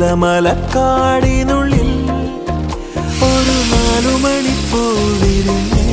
പാലക്കാടിനുള്ളിൽ ഒരു നാലു മണിപ്പൂവിരുന്നേ